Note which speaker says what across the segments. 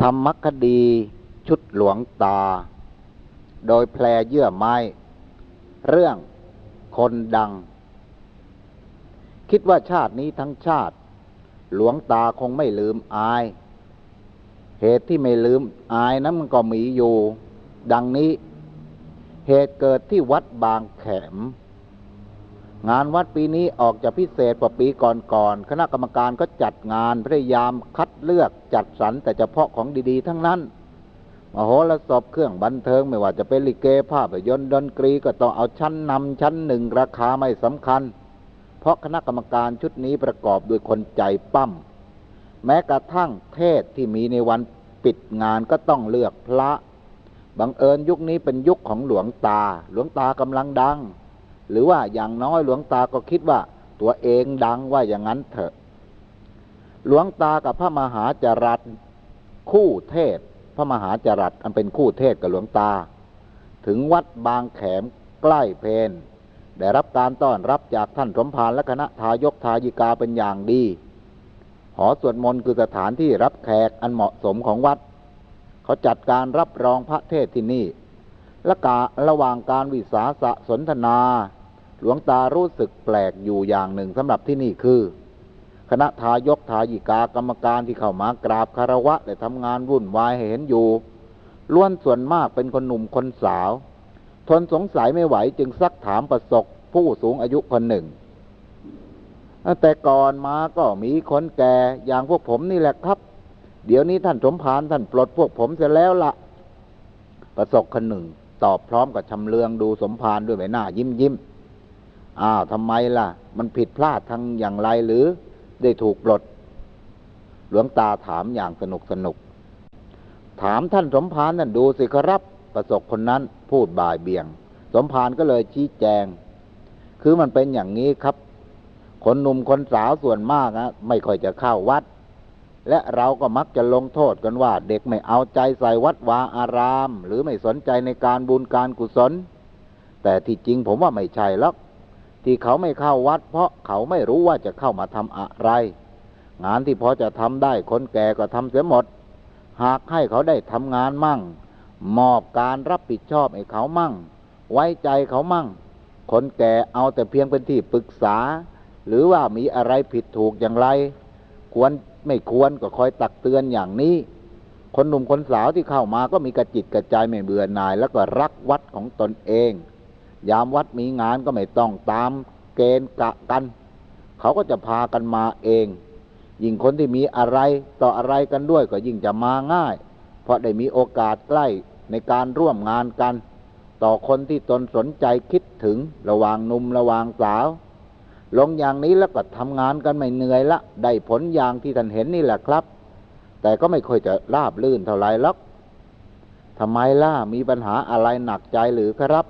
Speaker 1: ธรรมคดีชุดหลวงตา โดยแพรเยื่อไม้ เรื่องคนดัง คิดว่าชาตินี้ทั้งชาติ หลวงตาคงไม่ลืมอาย เหตุที่ไม่ลืมอายนั้นมันก็มีอยู่ ดังนี้ เหตุเกิดที่วัดบางแขม งานวัดปีนี้ออกจะพิเศษกว่าปีก่อนๆ คณะกรรมการก็จัดงานพยายามคัดเลือกจัดสรรแต่เฉพาะของดีๆ ทั้งนั้น มโหรสพเครื่องบันเทิงไม่ว่าจะเป็นลิเกภาพยนตร์ดนตรีก็ต้องเอาชั้นนำชั้นหนึ่งราคาไม่สำคัญ เพราะคณะกรรมการชุดนี้ประกอบด้วยคนใจปั้ม แม้กระทั่งเทศที่มีในวันปิดงานก็ต้องเลือกพระ บังเอิญยุคนี้เป็นยุคของหลวงตา หลวงตากำลังดัง หรือว่าอย่างน้อยหลวงตาก็คิดว่า ตัวเองดังว่าอย่างนั้นเถอะ หลวงตากับพระมหาจรัสคู่เทศ พระมหาจรัสอันเป็นคู่เทศกับหลวงตา ถึงวัดบางแขมใกล้เพนได้รับการต้อนรับจากท่านสมภารและคณะทายกทายิกาเป็นอย่างดี หอสวดมนต์คือสถานที่รับแขกอันเหมาะสมของวัด เขาจัดการรับรองพระเทศที่นี่และการะหว่างการวิสาสะสนทนา หลวงตารู้สึกแปลกอยู่อย่างหนึ่งสำหรับที่นี่คือ คณะทายกทายิกากรรมการที่เข้ามากราบคารวะและทำงานวุ่นวายหเห็นอยู่ล้วนส่วนมากเป็นคนหนุ่มคนสาว ทนสงสัยไม่ไหวจึงซักถามประสบผู้สูงอายุคนหนึ่ง แต่ก่อนมาก็มีคนแก่อย่างพวกผมนี่แหละครับ เดี๋ยวนี้ท่านสมภารท่านปลดพวกผมเสร็จแล้วละประสบคนหนึ่ง ตอบพร้อมกับชำเลืองดูสมภารด้วยใบหน้ายิ้มยิ้ม อ้าวทำไมล่ะ มันผิดพลาดทางอย่างไรหรือได้ถูกปลด หลวงตาถามอย่างสนุกสนุก ถามท่านสมภารนั่นดูสิครับ ประสบคนนั้นพูดบ่ายเบี่ยง สมภารก็เลยชี้แจง คือมันเป็นอย่างนี้ครับ คนหนุ่มคนสาวส่วนมากนะไม่ค่อยจะเข้าวัด และเราก็มักจะลงโทษกันว่า เด็กไม่เอาใจใส่วัดวาอาราม หรือไม่สนใจในการบุญการกุศล แต่ที่จริงผมว่าไม่ใช่หรอก ที่เขาไม่เข้าวัด เพราะเขาไม่รู้ว่าจะเข้ามาทำอะไร งานที่พอจะทำได้คนแก่ก็ทำเสียหมด หากให้เขาได้ทำงานมั่ง มอบการรับผิดชอบให้เขามั่ง ไว้ใจเขามั่ง คนแก่เอาแต่เพียงเป็นที่ปรึกษา หรือว่ามีอะไรผิดถูกอย่างไร ควรไม่ควรก็คอยตักเตือนอย่างนี้ คนหนุ่มคนสาวที่เข้ามาก็มีกระจิตกระใจไม่เบื่อหน่าย แล้วก็รักวัดของตนเอง ยามวัดมีงานก็ไม่ต้องตามเกณฑ์กะกัน เขาก็จะพากันมาเอง ยิ่งคนที่มีอะไรต่ออะไรกันด้วยก็ยิ่งจะมาง่าย เพราะได้มีโอกาสใกล้ในการร่วมงานกัน ต่อคนที่ตนสนใจคิดถึงระหว่างหนุ่มระหว่างสาว ลงอย่างนี้แล้วก็ทำงานกันไม่เหนื่อยละ ได้ผลอย่างที่ท่านเห็นนี่แหละครับ แต่ก็ไม่ค่อยจะราบลื่นเท่าไรหรอกทำไมล่ะมีปัญหาอะไรหนักใจหรือครับ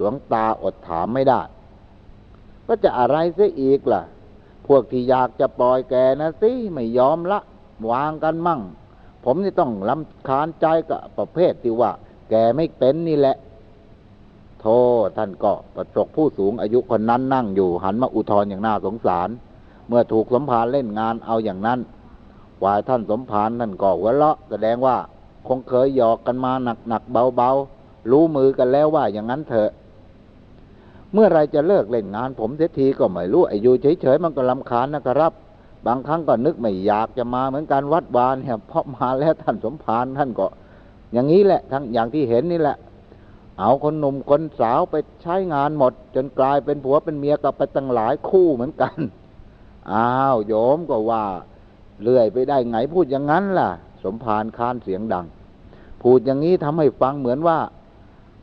Speaker 1: ลวงตาอดถามไม่ได้ ก็จะอะไรเสียอีกล่ะ พวกที่อยากจะปล่อยแกนะสิไม่ยอมละ วางกันมั่ง ผมนี่ต้องลำคาญใจกับประเภทที่ว่า แกไม่เป็นนี่แหละ โทษท่านก็ประสบผู้สูงอายุคนนั้นนั่งอยู่ หันมาอุทธรอย่างน่าสงสาร เมื่อถูกสมภารเล่นงานเอาอย่างนั้นวายท่านสมภารท่านก็หัวเราะแสดงว่าคงเคยหยอกกันมาหนักหนักเบาเบาๆรู้มือกันแล้วว่าอย่างนั้นเถอะ เมื่อไรจะเลิกเล่นงานผมเสียทีก็ไม่รู้ไอ้อยู่เฉยๆมันก็ลำคาญนะครับ บางครั้งก็นึกไม่อยากจะมาเหมือนกันวัดวานเนี่ยเพราะมาแล้วท่านสมภารท่านก็ อย่างนี้แหละ ทั้งอย่างที่เห็นนี่แหละ เอาคนหนุ่มคนสาวไปใช้งานหมด จนกลายเป็นผัวเป็นเมียกับไปตั้งหลายคู่เหมือนกันอ้าวโยมก็ว่าเลื่อยไปได้ไงพูดอย่างนั้นล่ะ สมภารคานเสียงดัง พูดอย่างนี้ทำให้ฟังเหมือนว่า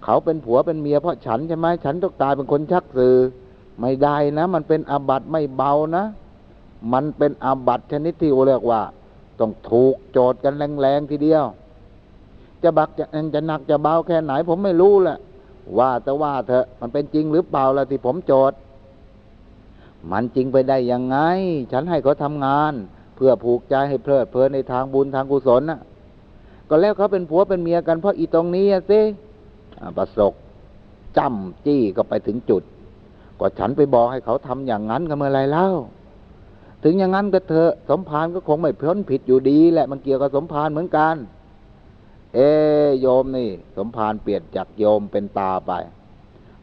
Speaker 1: เขาเป็นผัวเป็นเมียเพราะฉันใช่ไหมฉันต้องตายเป็นคนชักสื่อไม่ได้นะ มันเป็นอาบัติไม่เบานะ มันเป็นอาบัติชนิดที่เรียกว่า ต้องถูกโจทย์กันแรงๆทีเดียว จะบักจะจะหนักจะเบาแค่ไหน ผมไม่รู้แหละว่าแต่ว่าเถอะมันเป็นจริงหรือเปล่าล่ะที่ผมโจทย์มันจริงไปได้ยังไง ฉันให้เขาทำงาน เพื่อผูกใจให้เพลิดเพลินในทางบุญทางกุศลน่ะ ก็แล้วเขาเป็นผัวเป็นเมียกันเพราะอีตรงนี้สิ ประสบจ้ำจี้ก็ไปถึงจุดก็ฉันไปบอกให้เขาทำอย่างนั้นกันเมื่อไรเล่า ถึงอย่างนั้นก็เถอะสมภารก็คงไม่พ้นผิดอยู่ดีแหละมันเกี่ยวกับสมภารเหมือนกัน เอโยมนี่ สมภารเปลี่ยนจากโยมเป็นตาไป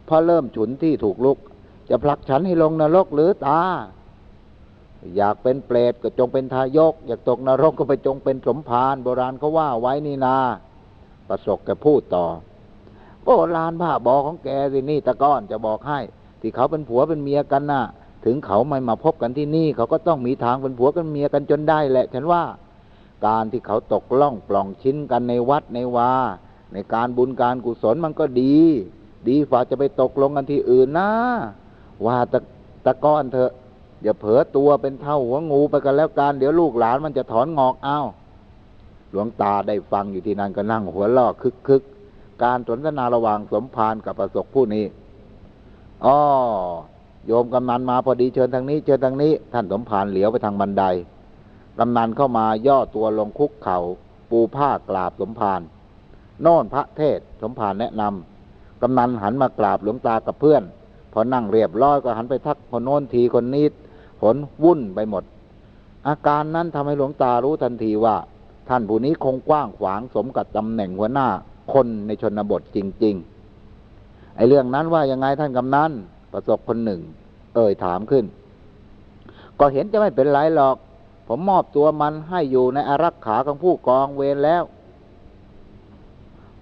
Speaker 1: พอเริ่มฉุนที่ถูกลุก จะผลักฉันให้ลงนรกหรือตา อยากเป็นเปรตก็จงเป็นทายก อยากตกนรกก็ไปจงเป็นสมภารโบราณเขาว่าไว้นี่นา ประสบแกพูดต่อ โบราณบ้าบอของแกสินี่ตะก้อนจะบอกให้ ที่เขาเป็นผัวเป็นเมียกันน่ะ ถึงเขาไม่มาพบกันที่นี่ เขาก็ต้องมีทางเป็นผัวกันเมียกันจนได้แหละ ฉันว่า การที่เขาตกล่องปล่องชิ้นกันในวัดในวาในการบุญการกุศลมันก็ดี ดีฝ่าจะไปตกลงกันที่อื่นนะว่าตะตะก้อนเถอะอย่าเผลอตัวเป็นเท่าหัวงูไปกันแล้วกันเดี๋ยวลูกหลานมันจะถอนงอกเอาหลวงตาได้ฟังอยู่ที่นั่นก็นั่งหัวลอกคึกคึก การสนทนาระหว่างสมภารกับประสบผู้นี้อ้อโยมกำนันมาพอดีเชิญทางนี้ เชิญทางนี้ ท่านสมภารเหลียวไปทางบันไดกำนันเข้ามาย่อตัวลงคุกเขา่าปูผ้ากราบสมภารโน่นพระเทศสมภารแนะนำกำนันหันมากราบหลวงตากับเพื่อน พอนั่งเรียบร้อยก็หันไปทักคนโน้นทีคนนี้ผลวุ่นไปหมด อาการนั้นทำให้หลวงตารู้ทันทีว่า ท่านผู้นี้คงกว้างขวางสมกับตำแหน่งหัวหน้า คนในชนบทจริง ๆ ไอ้เรื่องนั้นว่ายังไงท่านกำนันประสบคนหนึ่ง เอ่ยถามขึ้น ก็เห็นจะไม่เป็นไรหรอก ผมมอบตัวมันให้อยู่ในอารักขาของผู้กองเวรแล้ว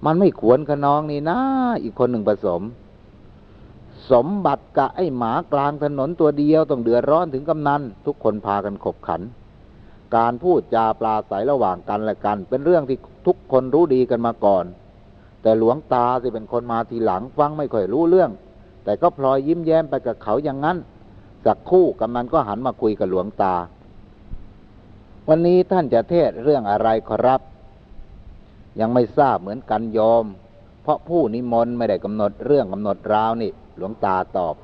Speaker 1: มันไม่ควรขนองนี่นะอีกคนหนึ่งผสม สมบัติกะไอ้หมากลางถนนตัวเดียวต้องเดือดร้อนถึงกำนันทุกคนพากันขบขันการพูดจาปลาใสระหว่างกันและกัน เป็นเรื่องที่ทุกคนรู้ดีกันมาก่อน แต่หลวงตาสิเป็นคนมาทีหลังฟังไม่ค่อยรู้เรื่อง แต่ก็พลอยยิ้มแย้มไปกับเขาอย่างนั้น สักคู่กำนันก็หันมาคุยกับหลวงตา วันนี้ท่านจะเทศเรื่องอะไรขอรับ ยังไม่ทราบเหมือนกันโยมเพราะผู้นิมนต์ไม่ได้กำหนดเรื่องกำหนดราวนี่ หลวงตาตอบ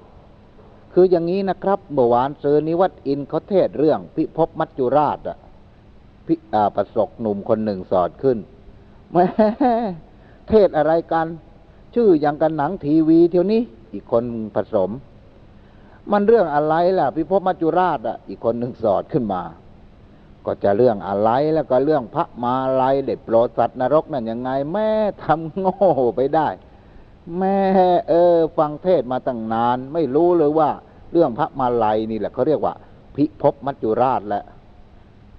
Speaker 1: คืออย่างนี้นะครับเมื่อวานเซอร์นิวัตอินเขาเทศเรื่องพิภพมัจจุราชอะพิอาประสกหนุ่มคนหนึ่งสอดขึ้นแม่ เทศอะไรกัน ชื่ออย่างกันหนังทีวีเที่ยวนี้ อีกคนผสม มันเรื่องอะไรล่ะพิภพมัจจุราชอะ อีกคนหนึ่งสอดขึ้นมา ก็จะเรื่องอะไรแล้วก็เรื่องพระมาลัยเด็ดโปรดสัตว์นรกนั่นยังไง แม่ทำโง่ไปได้ แม่เออ ฟังเทศมาตั้งนาน ไม่รู้เลยว่า เรื่องพระมาลัยนี่แหละเขาเรียกว่า พิภพมัจจุราชแหละ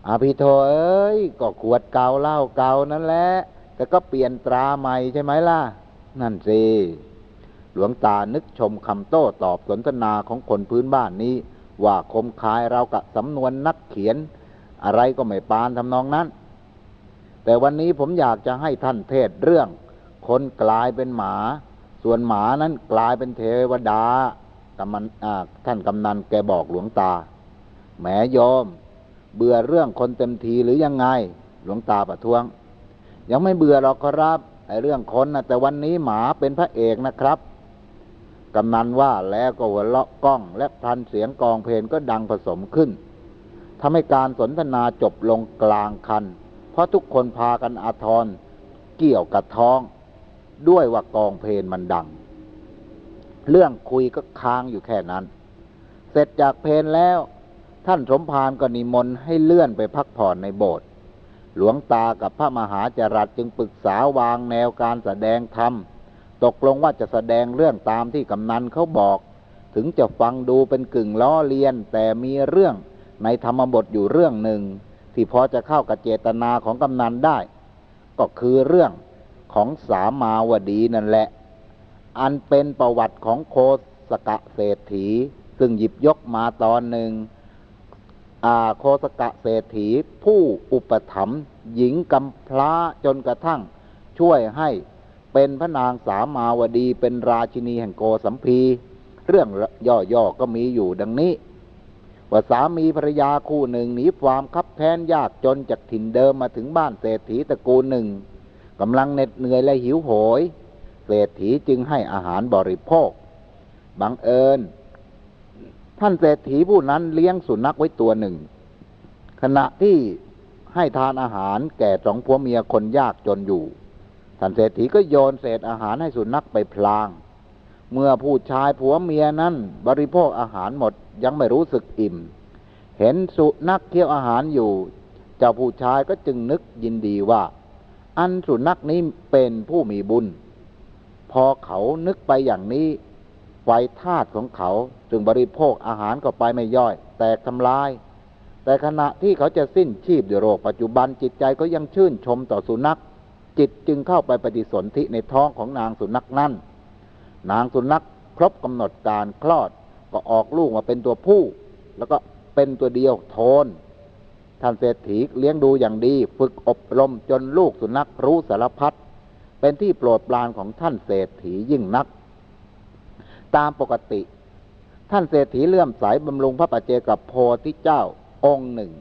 Speaker 1: อาพิโทเอ้ย ก็ขวดเก่าเหล้าเก่านั่นแหละ แต่ก็เปลี่ยนตราใหม่ใช่ไหมล่ะ นั่นสิหลวงตานึกชมคำโต้ตอบสนทนาของคนพื้นบ้านนี้ ว่าคมคายเรากับสำนวนนักเขียน อะไรก็ไม่ปานทำนองนั้น แต่วันนี้ผมอยากจะให้ท่านเทศเรื่อง คนกลายเป็นหมา ส่วนหมานั้นกลายเป็นเทวดาท่านกำนันแกบอกหลวงตาแหมโยมเบื่อเรื่องคนเต็มทีหรือยังไง หลวงตาประท้วง ยังไม่เบื่อหรอกครับไอเรื่องคนนะแต่วันนี้หมาเป็นพระเอกนะครับกำนันว่าแล้วก็หัวเราะกล้องและพลันเสียงกองเพลงก็ดังผสมขึ้นทำให้การสนทนาจบลงกลางคัน เพราะทุกคนพากันอาทรเกี่ยวกับท้อง ด้วยว่ากองเพลงมันดัง เรื่องคุยก็ค้างอยู่แค่นั้น เสร็จจากเพลงแล้ว ท่านสมภารก็นิมนต์ให้เลื่อนไปพักผ่อนในโบสถ์ หลวงตากับพระมหาจรัสจึงปรึกษาวางแนวการแสดงธรรม ตกลงว่าจะแสดงเรื่องตามที่กำนันเขาบอก ถึงจะฟังดูเป็นกึ่งล้อเลียน แต่มีเรื่องในธรรมบทอยู่เรื่องหนึ่ง ที่พอจะเข้ากับเจตนาของกำนันได้ ก็คือเรื่องของสามาวดีนั่นแหละ อันเป็นประวัติของโคสกะเศรษฐี ซึ่งหยิบยกมาตอนหนึ่ง โคสกะเศรษฐีผู้อุปถัมภ์หญิงกำพร้าจนกระทั่ง ช่วยให้เป็นพระนางสามาวดีเป็นราชินีแห่งโกสัมพี เรื่องย่อๆก็มีอยู่ดังนี้ ว่าสามีภรรยาคู่หนึ่งหนีความคับแค้นยากจนจากถิ่นเดิมมาถึงบ้านเศรษฐีตระกูลหนึ่งกำลังเหน็ดเหนื่อยและหิวโหย เศรษฐีจึงให้อาหารบริโภค บังเอิญ ท่านเศรษฐีผู้นั้นเลี้ยงสุนัขไว้ตัวหนึ่ง ขณะที่ให้ทานอาหารแก่สองผัวเมียคนยากจนอยู่ ท่านเศรษฐีก็โยนเศษอาหารให้สุนัขไปพลาง เมื่อผู้ชายผัวเมียนั้น บริโภคอาหารหมดยังไม่รู้สึกอิ่ม เห็นสุนัขเคี้ยวอาหารอยู่ เจ้าผู้ชายก็จึงนึกยินดีว่า อันสุนัขนี้เป็นผู้มีบุญ พอเขานึกไปอย่างนี้ ไฟธาตุของเขา จึงบริโภคอาหารก็ไปไม่ย่อย แตกทำลาย แต่ขณะที่เขาจะสิ้นชีพด้วยโรคปัจจุบันจิตใจก็ยังชื่นชมต่อสุนัข จิตจึงเข้าไปปฏิสนธิในท้องของนางสุนัขนั่น นางสุนัขครบกำหนดการคลอดก็ออกลูกมาเป็นตัวผู้ แล้วก็เป็นตัวเดียวโทน ท่านเศรษฐีเลี้ยงดูอย่างดีฝึกอบรมจนลูกสุนัขรู้สารพัดเป็นที่โปรดปรานของท่านเศรษฐียิ่งนัก ตามปกติ ท่านเศรษฐีเลื่อมใสบำรุงพระปัจเจกับโพธิเจ้าองค์หนึ่ง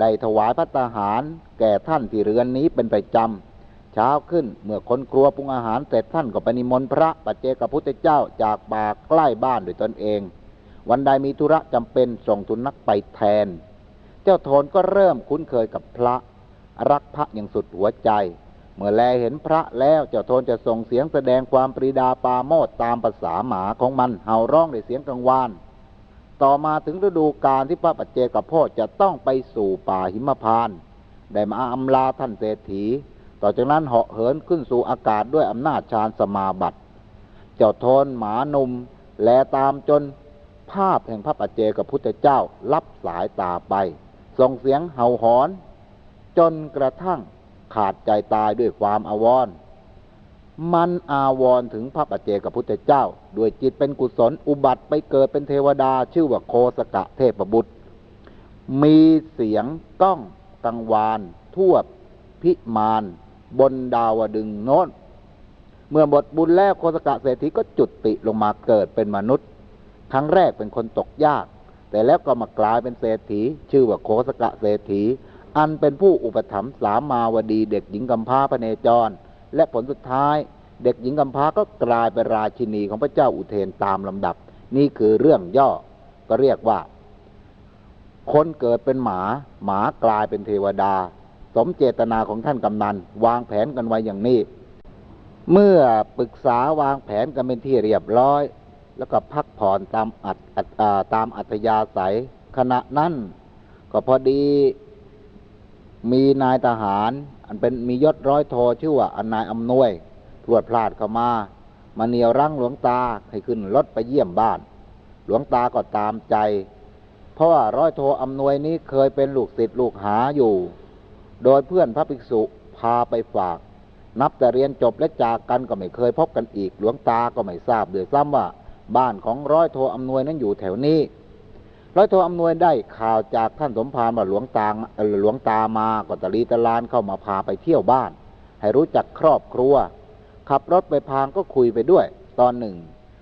Speaker 1: ได้ถวายพระตาหาร แก่ท่านที่เรือนนี้เป็นประจำเช้าขึ้นเมื่อคนครัวปรุงอาหารเสร็จท่านก็ไปนิมนต์พระปัจเจกับพุทธเจ้าจากป่าใกล้บ้านด้วยตนเอง วันใดมีธุระจำเป็นส่งทุนนักไปแทน เจ้าโทนก็เริ่มคุ้นเคยกับพระ รักพระอย่างสุดหัวใจ เมื่อแลเห็นพระแล้วเจ้าโทนจะส่งเสียงแสดงความปรีดาปาโมดตามภาษาหมาของมันเห่าร้องด้วยเสียงกังวาน ต่อมาถึงฤดูกาลที่พระปัจเจกโพธจะต้องไปสู่ป่าหิมพานต์ได้มาอำลาท่านเศรษฐี ต่อจากนั้นเหาะเหินขึ้นสู่อากาศด้วยอำนาจฌานสมาบัติ เจ้าโทนหมานุ่มแลตามจนภาพแห่งพระปัจเจกพุทธเจ้ารับสายตาไป ส่งเสียงเห่าหอน จนกระทั่ง ขาดใจตายด้วยความอาวรณ์มันอาวรถึงพระปัจเจกพุทธเจ้า ด้วยจิตเป็นกุศลอุบัติไปเกิดเป็นเทวดาชื่อว่าโคสกะเทพบุตร มีเสียงก้องกังวานทั่วพิมาน บนดาวดึงโน้น เมื่อหมดบุญแล้วโคสกะเศรษฐีก็จุติลงมาเกิดเป็นมนุษย์ ครั้งแรกเป็นคนตกยาก แต่แล้วก็มากลายเป็นเศรษฐี ชื่อว่าโคสกะเศรษฐี อันเป็นผู้อุปถัมภ์สามมาวดีเด็กหญิงกำพร้าพระเนจร และผลสุดท้าย เด็กหญิงกำพร้าก็กลายเป็นราชินีของพระเจ้าอุเทนตามลำดับ นี่คือเรื่องย่อก็เรียกว่า คนเกิดเป็นหมา หมากลายเป็นเทวดา สมเจตนาของท่านกำนัน วางแผนกันไว้อย่างนี้ เมื่อปรึกษาวางแผนกันเป็นที่เรียบร้อย แล้วก็พักผ่อนตามอัดตามอัธยาศัยขณะนั้นก็พอดี มีนายทหาร อันเป็นมียศร้อยโทชื่อว่าอนนายอำนวยพรวดพลาดเข้ามามาเหนียวรั้งหลวงตาให้ขึ้นรถไปเยี่ยมบ้าน หลวงตาก็ตามใจ เพราะว่าร้อยโทอำนวยนี้เคยเป็นลูกศิษย์ลูกหาอยู่ โดยเพื่อนพระภิกษุพาไปฝาก นับแต่เรียนจบและจากกันก็ไม่เคยพบกันอีก หลวงตาก็ไม่ทราบเด้วยซ้ำว่า บ้านของร้อยโทอำนวยนั้นอยู่แถวนี้ ร้อยโทอำนวยได้ข่าวจากท่านสมภารว่าหลวงตาหลวงตามาก็ตะลีตะลานเข้ามาพาไปเที่ยวบ้าน ให้รู้จักครอบครัว ขับรถไปพางก็คุยไปด้วย ตอนหนึ่ง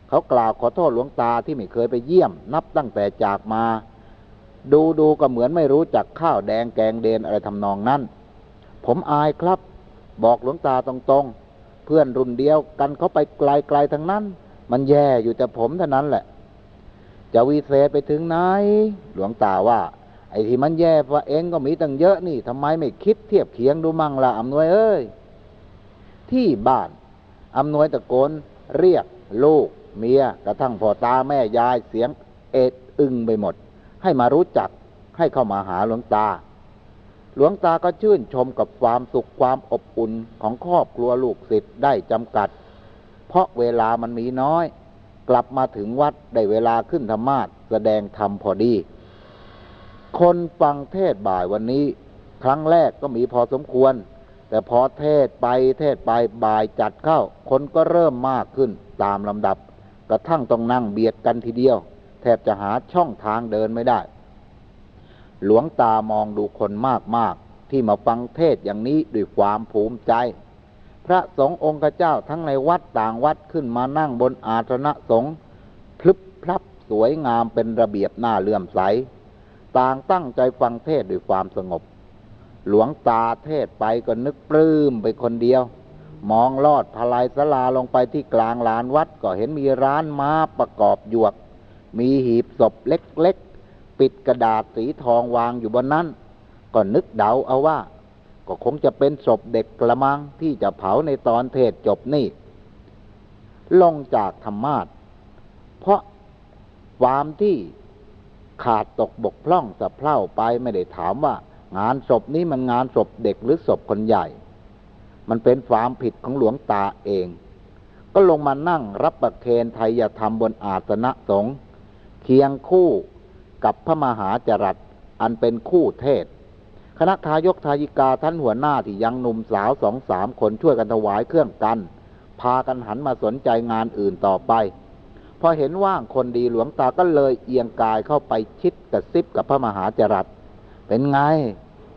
Speaker 1: เขากล่าวขอโทษหลวงตาที่ไม่เคยไปเยี่ยม นับตั้งแต่จากมา ดูดูก็เหมือนไม่รู้จักข้าวแดงแกงเดนอะไรทำนองนั้น ผมอายครับ บอกหลวงตาตรงๆ เพื่อนรุ่นเดียวกันเขาไปไกลๆทั้งนั้น มันแย่อยู่แต่ผมเท่านั้นแหละ จะวิเศษไปถึงไหน หลวงตาว่า ไอ้ที่มันแย่ว่าเองก็มีตั้งเยอะนี่ทำไมไม่คิดเทียบเคียงดูมั่งละอำนวยเอ้ยที่บ้านอำนวยตะโกนเรียกลูกเมียกระทั่งพ่อตาแม่ยายเสียงเอ็ดอึงไปหมด ให้มารู้จักให้เข้ามาหาหลวงตา หลวงตาก็ชื่นชมกับความสุขความอบอุ่นของครอบครัวลูกศิษย์ได้จำกัด เพราะเวลามันมีน้อย กลับมาถึงวัดได้เวลาขึ้นธรรมาสแสดงธรรมพอดี คนฟังเทศบ่ายวันนี้ ครั้งแรกก็มีพอสมควร แต่พอเทศไปเทศไปบ่ายจัดเข้า คนก็เริ่มมากขึ้นตามลำดับ กระทั่งต้องนั่งเบียดกันทีเดียว แทบจะหาช่องทางเดินไม่ได้ หลวงตามองดูคนมากๆ ที่มาฟังเทศอย่างนี้ด้วยความภูมิใจ พระสงฆ์องค์เจ้าทั้งในวัดต่างวัดขึ้นมานั่งบนอาสนะสงฆ์พลึบพลับสวยงามเป็นระเบียบหน้าเลื่อมใส ต่างตั้งใจฟังเทศด้วยความสงบ หลวงตาเทศไปก็นึกปลื้มไปคนเดียว มองลอดพลายสลาลงไปที่กลางลานวัดก็เห็นมีร้านม้าประกอบหยวก มีหีบศพเล็กๆ ปิดกระดาษสีทองวางอยู่บนนั้น ก็นึกเดาเอาว่า ก็คงจะเป็นศพเด็กกระมังที่จะเผาในตอนเทศจบนี่ ลงจากธรรมาสเพราะความที่ขาดตกบกพร่องสะเพร่าไปไม่ได้ถามว่า งานศพนี้มันงานศพเด็กหรือศพคนใหญ่ มันเป็นความผิดของหลวงตาเอง ก็ลงมานั่งรับประเคนไทยธรรมบนอาสนะสงฆ์เคียงคู่กับพระมหาจรัสอันเป็นคู่เทศ คณะทายกทายิกาท่านหัวหน้าที่ยังหนุ่มสาวสองสามคนช่วยกันถวายเครื่องกัน พากันหันมาสนใจงานอื่นต่อไป พอเห็นว่างคนดีหลวงตาก็เลยเอียงกายเข้าไปชิดกระซิบกับพระมหาจรัส เป็นไง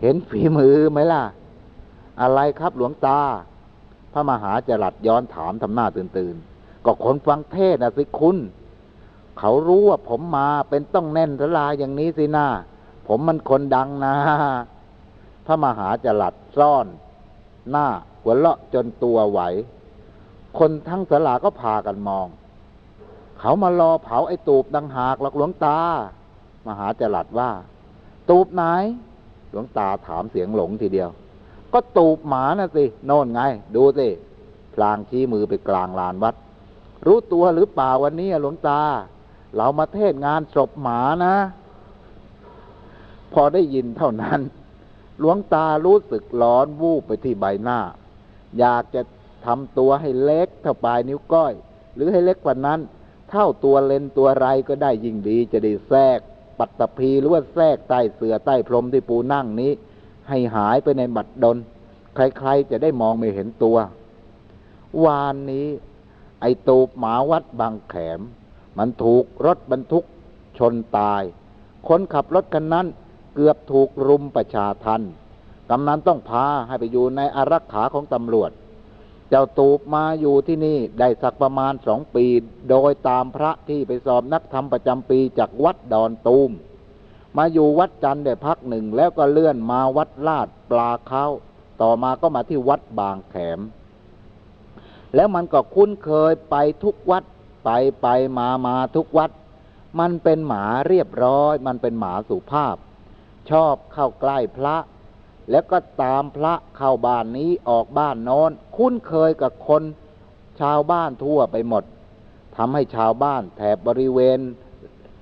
Speaker 1: เห็นฝีมือไหมล่ะ อะไรครับหลวงตา พระมหาจรัสย้อนถามทำหน้าตื่นตื่นๆก็คนฟังเทศนะสิคุณเขารู้ว่าผมมาเป็นต้องแน่นสลาอย่างนี้สินะผมมันคนดังนะ พระมหาจรัสซ่อน หน้าหัวเลาะจนตัวไหว คนทั้งสลาก็พากันมอง เขามารอเผาไอ้ตูบดังหากหรอกหลวงตา มหาจรัสว่า ตูบไหน หลวงตาถามเสียงหลงทีเดียว ก็ตูบหมานะสิ โน่นไง ดูสิพลางชี้มือไปกลางลานวัด รู้ตัวหรือเปล่าวันนี้หลวงตา เรามาเทศงานศพหมานะ พอได้ยินเท่านั้น หลวงตารู้สึกร้อนวูบไปที่ใบหน้า อยากจะทำตัวให้เล็กเท่าปลายนิ้วก้อย หรือให้เล็กกว่านั้น เท่าตัวเลนตัวไรก็ได้ยิ่งดีจะได้แทรก ปัตตภีหรือว่าแทรกใต้เสือใต้พรมที่ปูนั่งนี้ ให้หายไปในบัดดล ใครๆจะได้มองไม่เห็นตัว วานนี้ ไอตูบหมาวัดบางแขม มันถูกรถบรรทุกชนตาย คนขับรถคันนั้น เกือบถูกรุมประชาทันกำนันต้องพาให้ไปอยู่ในอารักขาของตำรวจ เจ้าตูบมาอยู่ที่นี่ได้สักประมาณสองปี โดยตามพระที่ไปสอบนักธรรมประจำปีจากวัดดอนตูม มาอยู่วัดจันได้พักหนึ่งแล้วก็เลื่อนมาวัดลาดปลาเข้าต่อมาก็มาที่วัดบางแขม แล้วมันก็คุ้นเคยไปทุกวัดไปไปมามาทุกวัด มันเป็นหมาเรียบร้อย มันเป็นหมาสุภาพ ชอบเข้าใกล้พระ แล้วก็ตามพระเข้าบ้านนี้ออกบ้านโน้น คุ้นเคยกับคนชาวบ้านทั่วไปหมดทำให้ชาวบ้านแถบบริเวณ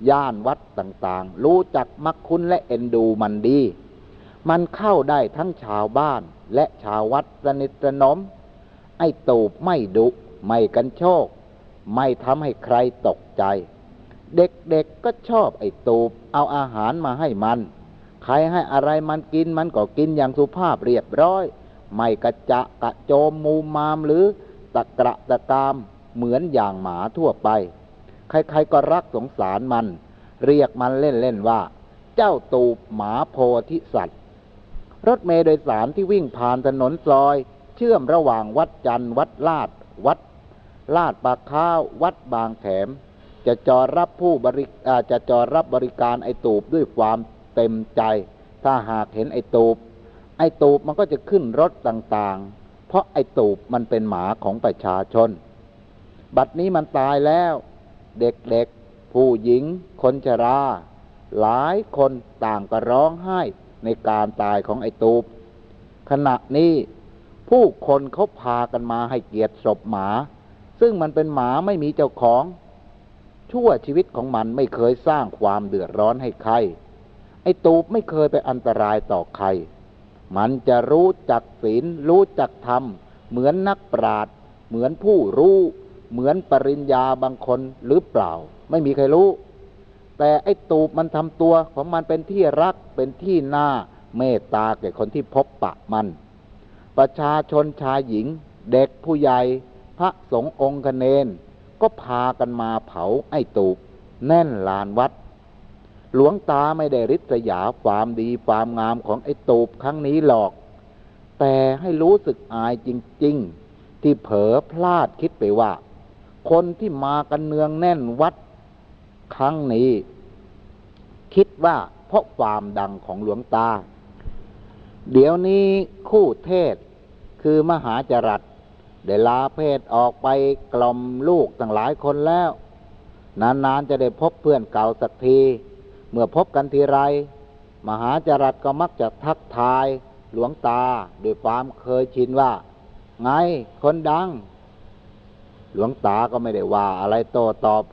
Speaker 1: ย่านวัดต่างๆ รู้จักมักคุ้นและเอ็นดูมันดี มันเข้าได้ทั้งชาวบ้านและชาววัดสนิทสนม ไอ้ตูบไม่ดุ ไม่กันโชค ไม่ทำให้ใครตกใจ เด็กๆก็ชอบไอ้ตูบเอาอาหารมาให้มัน ใครให้อะไรมันกินมันก็กินอย่างสุภาพเรียบร้อย ไม่กระจะกระโจมมูมามหรือตะกระตะกามเหมือนอย่างหมาทั่วไป ใครๆก็รักสงสารมัน เรียกมันเล่นๆว่า เจ้าตูบหมาโพธิสัตว์ รถเมล์โดยสารที่วิ่งผ่านถนนซอย เชื่อมระหว่างวัดจันทร์วัดลาด วัด ลาดปากข้าววัดบางแขมจะจอดรับผู้บริจะจอดรับบริการไอตูบด้วยความ เต็มใจ ถ้าหากเห็นไอตูบ ไอตูบมันก็จะขึ้นรถต่างๆ เพราะไอตูบมันเป็นหมาของประชาชน บัดนี้มันตายแล้ว เด็กๆ ผู้หญิง คนชรา หลายคนต่างก็ร้องไห้ในการตายของไอตูบ ขณะนี้ผู้คนเขาพากันมาให้เกียรติศพหมา ซึ่งมันเป็นหมาไม่มีเจ้าของ ชั่วชีวิตของมันไม่เคยสร้างความเดือดร้อนให้ใคร ไอ้ตูบไม่เคยไปอันตรายต่อใคร มันจะรู้จักศีลรู้จักธรรม เหมือนนักปราชญ์เหมือนผู้รู้ เหมือนปริญญาบางคนหรือเปล่า ไม่มีใครรู้ แต่ไอ้ตูบมันทำตัวของมันเป็นที่รักเป็นที่น่าเมตตาแก่คนที่พบปะมัน ประชาชนชายหญิง เด็กผู้ใหญ่ พระสงฆ์องค์เนน ก็พากันมาเผาไอ้ตูบแน่นลานวัด หลวงตาไม่ได้ริษยาความดีความงามของไอ้ตูบครั้งนี้หรอก แต่ให้รู้สึกอายจริง ๆ ที่เผลอพลาดคิดไปว่า คนที่มากันเนืองแน่นวัดครั้งนี้ คิดว่าเพราะความดังของหลวงตา เดี๋ยวนี้คู่เทศคือมหาจรัสได้ลาเพศออกไปกล่อมลูกตั้งหลายคนแล้ว นานๆจะได้พบเพื่อนเก่าสักที เมื่อพบกันทีไร มหาจรัสก็มักจะทักทายหลวงตาด้วยความเคยชินว่า ไงคนดัง หลวงตาก็ไม่ได้ว่าอะไรโตตอบ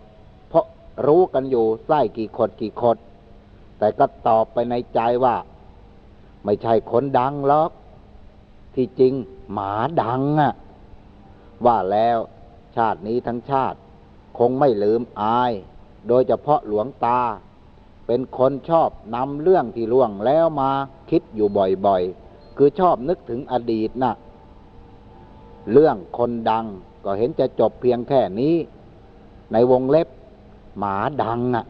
Speaker 1: เพราะรู้กันอยู่ไส้กี่ขดกี่ขด แต่ก็ตอบไปในใจว่า ไม่ใช่คนดังหรอก ที่จริงหมาดังอะว่าแล้วชาตินี้ทั้งชาติ คงไม่ลืมอาย โดยเฉพาะหลวงตา เป็นคนชอบนำเรื่องที่ล่วงแล้วมาคิดอยู่บ่อยๆ คือชอบนึกถึงอดีตนะ่ะ เรื่องคนดังก็เห็นจะจบเพียงแค่นี้ ในวงเล็บหมาดังอะ